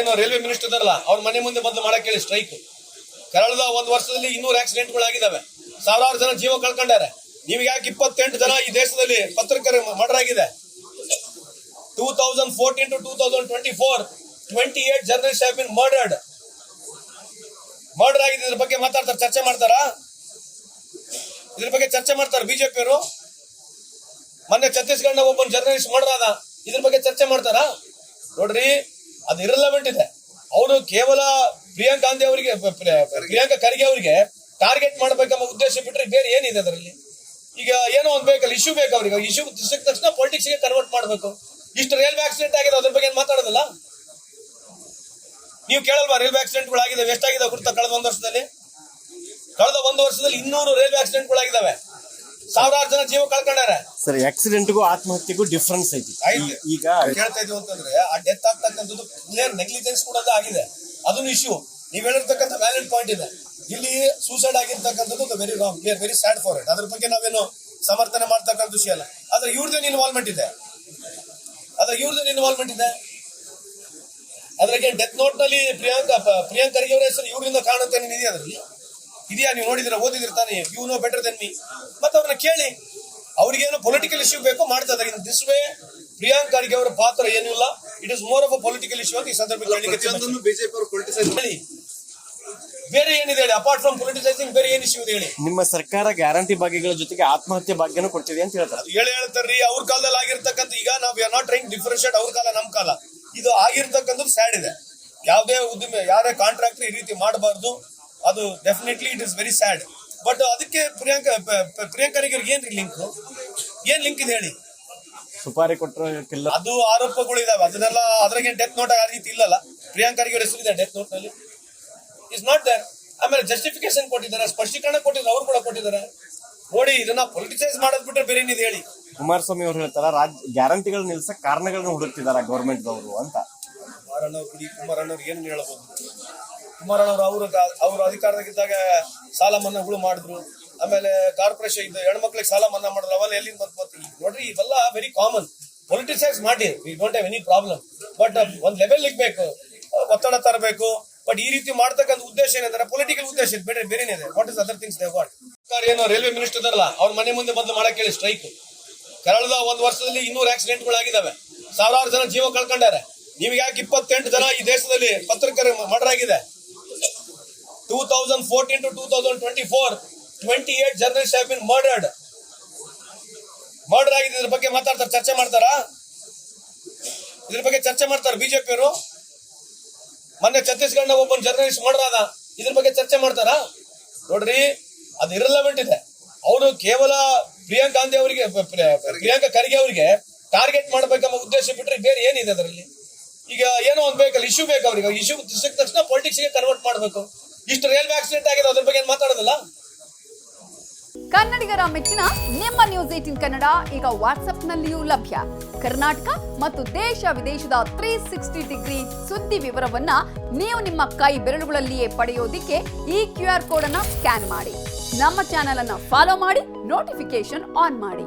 ಏನು railway minister ಇದಾರಲ್ಲ ಅವ್ರ ಮನೆ ಮುಂದೆ ಬಂದು ಮಾಡಕ್ಕೆ ಹೇಳಿ ಸ್ಟ್ರೈಕ್ ಕರಳದ ಒಂದು ವರ್ಷದಲ್ಲಿ ಇನ್ನೂರು ಆಕ್ಸಿಡೆಂಟ್ಗಳು ಆಗಿದಾವೆ. ಸಾವಿರಾರು ಜನ ಜೀವ ಕಳ್ಕೊಂಡಾರೆ. ನೀವು ಯಾಕೆ ಇಪ್ಪತ್ತೆಂಟು ಜನ ಈ ದೇಶದಲ್ಲಿ ಪತ್ರಕರ್ತರ ಮರ್ಡರ್ ಆಗಿದೆ two thousand fourteen to two thousand twenty four twenty eight journalist have been murdered murder ಆಗಿದೆ, ಇದ್ರ ಬಗ್ಗೆ ಮಾತಾಡ್ತಾರೆ, ಚರ್ಚೆ ಮಾಡ್ತಾರಾ? ಇದ್ರ ಬಗ್ಗೆ ಚರ್ಚೆ ಮಾಡ್ತಾರೆ ಬಿಜೆಪಿಯವರು ಮೊನ್ನೆ ಛತ್ತೀಸ್ಗಢ ಒಬ್ಬ ಜರ್ನಲಿಸ್ಟ್ ಮರ್ಡರ್ ಆದ, ಇದ್ರ ಬಗ್ಗೆ ಚರ್ಚೆ ಮಾಡ್ತಾರಾ? ನೋಡ್ರಿ ಅದು ಇರಲ್ಲ ಇದೆ. ಅವರು ಕೇವಲ ಪ್ರಿಯಾಂಕ್ ಗಾಂಧಿ ಅವರಿಗೆ ಪ್ರಿಯಾಂಕಾ ಖರ್ಗೆ ಅವರಿಗೆ ಟಾರ್ಗೆಟ್ ಮಾಡಬೇಕೆಂಬ ಉದ್ದೇಶ ಬಿಟ್ಟರೆ ಬೇರೆ ಏನಿದೆ ಅದರಲ್ಲಿ? ಈಗ ಏನೋ ಒಂದು ಬೇಕಲ್ಲ ಇಶ್ಯೂ ಬೇಕು ಅವರಿಗೆ. ಇಶ್ಯೂ ಸಿಕ್ಕ ತಕ್ಷಣ politics ಗೆ ಕನ್ವರ್ಟ್ ಮಾಡಬೇಕು. ಇಷ್ಟು ರೈಲ್ವೆ ಆಕ್ಸಿಡೆಂಟ್ ಆಗಿದೆ, ಅದ್ರ ಬಗ್ಗೆ ಮಾತಾಡೋದಲ್ಲ? ನೀವು ಕೇಳಲ್ವಾ ರೈಲ್ವೆ ಆಕ್ಸಿಡೆಂಟ್ಗಳು ಆಗಿದೆ ಎಷ್ಟಾಗಿದೆ ಕಳೆದ ಒಂದು ವರ್ಷದಲ್ಲಿ? ಕಳೆದ ಒಂದು ವರ್ಷದಲ್ಲಿ ಇನ್ನೂರು ರೈಲ್ವೆ ಆಕ್ಸಿಡೆಂಟ್ಗಳಾಗಿದ್ದಾವೆ ಸಾವಿರಾರು ಜನ ಜೀವ ಕಳ್ಕೊಂಡಾರೆ. ಸರ್ ಆಕ್ಸಿಡೆಂಟ್ಗೂ ಆತ್ಮಹತ್ಯೆಗೂ ಡಿಫ್ರೆನ್ಸ್ ಐತಿ. ಈಗ ಹೇಳ್ತಾ ಇದೀವಿ ಅಂತಂದ್ರೆ ಆ ಡೆತ್ ಆಗ್ತಕ್ಕಂಥದ್ದು ಕ್ಲಿಯರ್ ನೆಗ್ಲಿಜೆನ್ಸ್ ಕೂಡ ಆಗಿದೆ. ಅದನ್ನು ಇಶ್ಯೂ ನೀವ್ ಹೇಳಿರ್ತಕ್ಕಂಥ ವ್ಯಾಲಿಡ್ ಪಾಯಿಂಟ್ ಇದೆ. ಇಲ್ಲಿ ಸೂಸೈಡ್ ಆಗಿರ್ತಕ್ಕಂಥದ್ದು very wrong we are very sad for it ಅದ್ರ ಬಗ್ಗೆ ನಾವೇನು ಸಮರ್ಥನೆ ಮಾಡ್ತಕ್ಕಂಥ ವಿಷಯ ಅಲ್ಲ. ಆದ್ರೆ ಇವ್ರದ್ದೇನು ಇನ್ವಾಲ್ವ್ಮೆಂಟ್ ಇದೆ. ಆದ್ರೆ ಇವ್ರದ್ದೇನು ಇನ್ವಾಲ್ವ್ಮೆಂಟ್ ಇದೆ. ಅದ್ರಾಗೆ ಡೆತ್ ನೋಟ್ನಲ್ಲಿ ಪ್ರಿಯಾಂಕಾ ಪ್ರಿಯಾಂಕರಿಗೆ ಅವರ ಹೆಸರು ಇವರಿಂದ ಕಾಣುತ್ತೆ ಏನ್ ಇದೆಯಾ ಅದ್ರಲ್ಲಿ. ಇದೆಯಾ ನೀವು ನೋಡಿದ್ರೆ ಓದಿದಿರ ತಾನೇ you know better than me ಮತ್ತೆ ಅವ್ರನ್ನ ಕೇಳಿ ಅವ್ರಿಗೇನು ಪೊಲಿಟಿಕಲ್ ಇಶ್ಯೂ ಬೇಕು ಮಾಡ್ತಾ ಇದ್ದಾರೆ. In this way Priyank Kharge ಅವರ ಪಾತ್ರ ಏನಿಲ್ಲ it is more of a political issue ಅಂತ ಈ ಸಂದರ್ಭದಲ್ಲಿ ಬೇರೆ ಏನಿದೆ ಹೇಳಿ? ಅಪಾರ್ಟ್ ಫ್ರಮ್ ಪೊಲಿಟಿಸೈಸಿಂಗ್ ಬೇರೆ ಏನ್ ಇಶ್ಯೂ ಇದೆ ಹೇಳಿ? ನಿಮ್ಮ ಸರ್ಕಾರ ಗ್ಯಾರಂಟಿ ಭಾಗ್ಯಗಳ ಜೊತೆಗೆ ಆತ್ಮಹತ್ಯೆ ಭಾಗ್ಯನೂ ಕೊಡ್ತಿದೆ ಅಂತ ಹೇಳ್ತಾರೆ. ಹೇಳಿ ಹೇಳಿ ಹೇಳ್ತಾರ್ರಿ ಅವ್ರ ಕಾಲದಲ್ಲಿ ಆಗಿರ್ತಕ್ಕಂಥ ಈಗ ನಾವು ಆರ್ ನಾಟ್ ಟ್ರೈಂಗ್ ಡಿಫ್ರೆನ್ಶಿಯೇಟ್ ಅವ್ರ ಕಾಲ ನಮ್ ಕಾಲ. ಇದು ಆಗಿರ್ತಕ್ಕಂಥದ್ದು ಸ್ಯಾಡ್ ಇದೆ. ಯಾವುದೇ ಉದ್ದಿಮೆ ಯಾರೇ ಕಾಂಟ್ರಾಕ್ಟರ್ ಈ ರೀತಿ ಮಾಡಬಾರ್ದು. ಅದು definitely it is very sad but ಅದಕ್ಕೆ ಪ್ರಿಯಾಂಕಾ ಪ್ರಿಯಾಂಕರಿಗೆ ಏನ್ರಿ ಲಿಂಕ್ ಏನ್ ಲಿಂಕ್ ಇದೆ ಹೇಳಿ? ಸುಪಾರಿ ಕೊಟ್ಟರು ಅದು ಆರೋಪಗಳು ಇದಾವೆ. ಅದನ್ನೆಲ್ಲ ಅದ್ರಾಗೆ ಡೆತ್ ನೋಟ್ ಆ ರೀತಿ ಇಲ್ಲಲ್ಲ. ಪ್ರಿಯಾಂಕರಿಗೆ ಹೆಸರು ಇದೆ ಡೆತ್ ನೋಟ್ನಲ್ಲಿ. ಇಸ್ ನಾಟ್ ದರ್ ಆಮೇಲೆ ಜಸ್ಟಿಫಿಕೇಶನ್ ಕೊಟ್ಟಿದ್ದಾರೆ ಸ್ಪಷ್ಟೀಕರಣ ಕೊಟ್ಟಿದ್ದಾರೆ ಅವ್ರು ಕೂಡ ಕೊಟ್ಟಿದ್ದಾರೆ. ನೋಡಿ ಇದನ್ನ ಪೊಲಿಟಿಸೈಸ್ ಮಾಡೋದ್ ಬಿಟ್ಟರೆ ಬೇರೆ ಏನಿದೆ ಹೇಳಿ. ಕುಮಾರಸ್ವಾಮಿ ಅವರು ಹೇಳ್ತಾರ ರಾಜ್ಯ ಗ್ಯಾರಂಟಿಗಳು ನಿಲ್ಸಕ್ ಕಾರಣಗಳನ್ನ ಹುಡುಕ್ತಿದಾರ ಗೌರ್ಮೆಂಟ್ ದವರು ಅಂತ. ಕುಮಾರಣ್ಣ ಹೇಳಬಹುದು ಏನು ಹೇಳ್ಬೋದು ಕುಮಾರಣ್ಣವ್ರು ಅವರು ಅವರು ಅಧಿಕಾರದಾಗಿದ್ದಾಗ ಸಾಲ ಮನ್ನಾಗಳು ಮಾಡಿದ್ರು. ಆಮೇಲೆ ಕಾರ್ಪೊರೇಷನ್ ಇದ್ದ ಹೆಣ್ಮಕ್ಳಿಗೆ ಸಾಲ ಮನ್ನಾ ಮಾಡಿದ್ರು. ಅವೆಲ್ಲ ಎಲ್ಲಿಂದ ಬಂತು ಬರ್ತೀವಿ ನೋಡ್ರಿ, ಇವೆಲ್ಲ ವೆರಿ ಕಾಮನ್ ಪೊಲಿಟಿಸೈಸ್ ಮಾಡಿ we don't have any problem but ಒಂದು ಲೆವೆಲ್ ಇಗ್ಬೇಕು ಒತ್ತಡ ತರಬೇಕು. ಬಟ್ ಈ ರೀತಿ ಮಾಡ್ತಕ್ಕಂಥ ಉದ್ದೇಶ ಏನಂದ್ರೆ ಪೊಲಿಟಿಕಲ್ ಉದ್ದೇಶ ಇದೆ ಬೇರೆ ಬೇರೆ ಇದೆ. What is other things they what ಏನು ರೈಲ್ವೆ ಮಿನಿಸ್ಟರ್ ಇದಾರಲ್ಲ ಅವ್ರ ಮನೆ ಮುಂದೆ ಬಂದು ಮಾಡಕ್ಕೆ ಹೇಳಿ ಸ್ಟ್ರೈಕ್ ಕೇರಳದ ಒಂದು ವರ್ಷದಲ್ಲಿ ಇನ್ನೂರು ಆಕ್ಸಿಡೆಂಟ್ಗಳು ಆಗಿದ್ದಾವೆ ಸಾವಿರಾರು ಜನ ಜೀವ ಕಳ್ಕೊಂಡಾರೆ. ನಿಮ್ಗೆ ಯಾಕೆ ಇಪ್ಪತ್ತೆಂಟು ಜನ ಈ ದೇಶದಲ್ಲಿ ಪತ್ರಕರ್ತರ ಮರ್ಡರ್ ಆಗಿದೆ? Two thousand fourteen to two thousand twenty four twenty eight journalist have been murdered murder ಆಗಿದೆ. ಇದ್ರ ಬಗ್ಗೆ ಮಾತಾಡ್ತಾರೆ. ಚರ್ಚೆ ಮಾಡ್ತಾರಾ? ಇದ್ರ ಬಗ್ಗೆ ಚರ್ಚೆ ಮಾಡ್ತಾರೆ ಬಿಜೆಪಿಯವರು. ಮೊನ್ನೆ ಛತ್ತೀಸ್ಗಢ ಒಬ್ಬ ಜರ್ನಲಿಸ್ಟ್ ಮರ್ಡರ್ ಆದ. ಇದ್ರ ಬಗ್ಗೆ ಚರ್ಚೆ ಮಾಡ್ತಾರಾ? ನೋಡ್ರಿ, ಅದು ಇರಲವೆಂಟ್ ಇದೆ. ಅವರು ಕೇವಲ ಪ್ರಿಯಾಂಕ್ ಗಾಂಧಿ ಅವರಿಗೆ ಪ್ರಿಯಾಂಕಾ ಖರ್ಗೆ ಅವರಿಗೆ ಟಾರ್ಗೆಟ್ ಮಾಡಬೇಕೆಂಬ ಉದ್ದೇಶ ಬಿಟ್ರೆ ಬೇರೆ ಏನಿದೆ ಅದರಲ್ಲಿ? ಈಗ ಏನೋ ಒಂದು ಬೇಕಲ್ಲ ಇಶ್ಯೂ ಬೇಕು ಅವ್ರಿಗೆ. ಇಶ್ಯೂ ಸಿಕ್ಕ ತಕ್ಷಣ ಪೊಲಿಟಿಕ್ಸ್ಗೆ ಕನ್ವರ್ಟ್ ಮಾಡ್ಬೇಕು. ಇಷ್ಟು ರೈಲ್ವೆ ಆಕ್ಸಿಡೆಂಟ್ ಆಗಿದೆ, ಅದ್ರ ಬಗ್ಗೆ ಮಾತಾಡೋದಲ್ಲ? ಕನ್ನಡಿಗರ ಮೆಚ್ಚಿನ ನಿಮ್ಮ ನ್ಯೂಸ್ ಏಟಿನ್ ಕನ್ನಡ ಈಗ ವಾಟ್ಸ್ಆಪ್ನಲ್ಲಿಯೂ ಲಭ್ಯ. ಕರ್ನಾಟಕ ಮತ್ತು ದೇಶ ವಿದೇಶದ ತ್ರೀ ಸಿಕ್ಸ್ಟಿ ಡಿಗ್ರಿ ಸುದ್ದಿ ವಿವರವನ್ನ ನೀವು ನಿಮ್ಮ ಕೈ ಬೆರಳುಗಳಲ್ಲಿಯೇ ಪಡೆಯೋದಿಕ್ಕೆ ಈ ಕ್ಯೂ ಆರ್ ಕೋಡ್ ಅನ್ನ ಸ್ಕ್ಯಾನ್ ಮಾಡಿ. ನಮ್ಮ ಚಾನೆಲ್ ಅನ್ನ ಫಾಲೋ ಮಾಡಿ ನೋಟಿಫಿಕೇಶನ್ ಆನ್ ಮಾಡಿ.